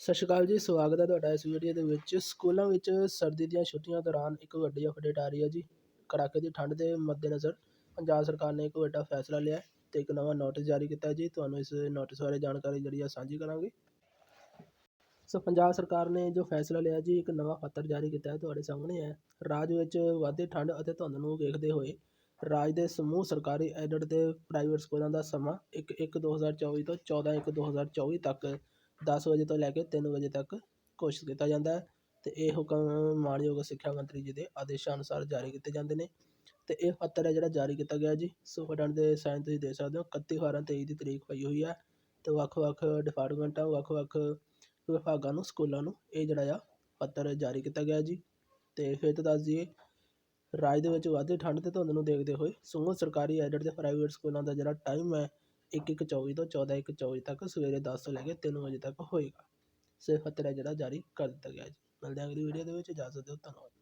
ਸਤਿ ਸ਼੍ਰੀ ਅਕਾਲ ਜੀ, ਸਵਾਗਤ ਹੈ ਤੁਹਾਡਾ ਇਸ ਵੀਡੀਓ ਦੇ ਵਿੱਚ। ਸਕੂਲਾਂ ਵਿੱਚ ਸਰਦੀ ਦੀਆਂ ਛੁੱਟੀਆਂ ਦੌਰਾਨ ਇੱਕ ਵੱਡੀ ਅਪਡੇਟ ਆ ਰਹੀ ਹੈ ਜੀ। ਕੜਾਕੇ ਦੀ ਠੰਡ ਦੇ ਮੱਦੇਨਜ਼ਰ ਪੰਜਾਬ ਸਰਕਾਰ ਨੇ ਇੱਕ ਵੱਡਾ ਫੈਸਲਾ ਲਿਆ ਹੈ ਤੇ ਇੱਕ ਨਵਾਂ ਨੋਟਿਸ ਜਾਰੀ ਕੀਤਾ ਜੀ। ਤੁਹਾਨੂੰ ਇਸ ਨੋਟਿਸ ਬਾਰੇ ਜਾਣਕਾਰੀ ਜਿਹੜੀ ਆ ਸਾਂਝੀ ਕਰਾਂਗੇ। ਸੋ ਪੰਜਾਬ ਸਰਕਾਰ ਨੇ ਜੋ ਫੈਸਲਾ ਲਿਆ ਜੀ, ਇੱਕ ਨਵਾਂ ਪੱਤਰ ਜਾਰੀ ਕੀਤਾ ਹੈ ਤੁਹਾਡੇ ਸਾਹਮਣੇ ਹੈ। ਰਾਜ ਵਿੱਚ ਵਾਧੀ ਠੰਡ ਅਤੇ ਧੁੰਦ ਨੂੰ ਵੇਖਦੇ ਹੋਏ ਰਾਜ ਦੇ ਸਮੂਹ ਸਰਕਾਰੀ ਐਡਡ ਤੇ ਪ੍ਰਾਈਵੇਟ ਸਕੂਲਾਂ ਦਾ ਸਮਾਂ 1/1/2024 ਤੋਂ 14/1/2024 ਤੱਕ ਦਸ ਵਜੇ ਤੋਂ ਲੈ ਕੇ ਤਿੰਨ ਵਜੇ ਤੱਕ ਘੋਸ਼ਿਤ ਕੀਤਾ ਜਾਂਦਾ ਹੈ ਅਤੇ ਇਹ ਹੁਕਮ ਮਾਣਯੋਗ ਸਿੱਖਿਆ ਮੰਤਰੀ ਜੀ ਦੇ ਆਦੇਸ਼ਾਂ ਅਨੁਸਾਰ ਜਾਰੀ ਕੀਤੇ ਜਾਂਦੇ ਨੇ। ਅਤੇ ਇਹ ਪੱਤਰ ਹੈ ਜਿਹੜਾ ਜਾਰੀ ਕੀਤਾ ਗਿਆ ਜੀ ਸੁਪਰਡੈਂਟ ਦੇ ਸਾਈਨ ਤੁਸੀਂ ਦੇਖ ਸਕਦੇ ਹੋ 31 12 23 ਦੀ ਤਰੀਕ ਪਈ ਹੋਈ ਹੈ ਅਤੇ ਵੱਖ-ਵੱਖ ਡਿਪਾਰਟਮੈਂਟਾਂ, ਵੱਖ-ਵੱਖ ਵਿਭਾਗਾਂ ਨੂੰ, ਸਕੂਲਾਂ ਨੂੰ ਇਹ ਜਿਹੜਾ ਆ ਪੱਤਰ ਜਾਰੀ ਕੀਤਾ ਗਿਆ ਜੀ। ਅਤੇ ਫਿਰ ਤੋਂ ਦੱਸ ਦਈਏ, ਰਾਜ ਦੇ ਵਿੱਚ ਵੱਧਦੀ ਠੰਡ ਅਤੇ ਧੁੰਦ ਨੂੰ ਦੇਖਦੇ ਹੋਏ ਸਮੂਹ ਸਰਕਾਰੀ ਐਡਡ ਅਤੇ ਪ੍ਰਾਈਵੇਟ ਸਕੂਲਾਂ ਦਾ ਜਿਹੜਾ ਟਾਈਮ ਹੈ 1/1/24 ਤੋਂ 14/1/24 ਤੱਕ ਸਵੇਰੇ ਦਸ ਤੋਂ ਲੈ ਕੇ ਤਿੰਨ ਵਜੇ ਤੱਕ ਹੋਏਗਾ। ਸਿਰਫ ਪੱਤਰ ਹੈ ਜਿਹੜਾ ਜਾਰੀ ਕਰ ਦਿੱਤਾ ਗਿਆ ਜੀ। ਮਿਲਦੇ ਹਾਂ ਅਗਲੀ ਵੀਡੀਓ ਦੇ ਵਿੱਚ। ਇਜਾਜ਼ਤ ਦਿਓ। ਧੰਨਵਾਦ।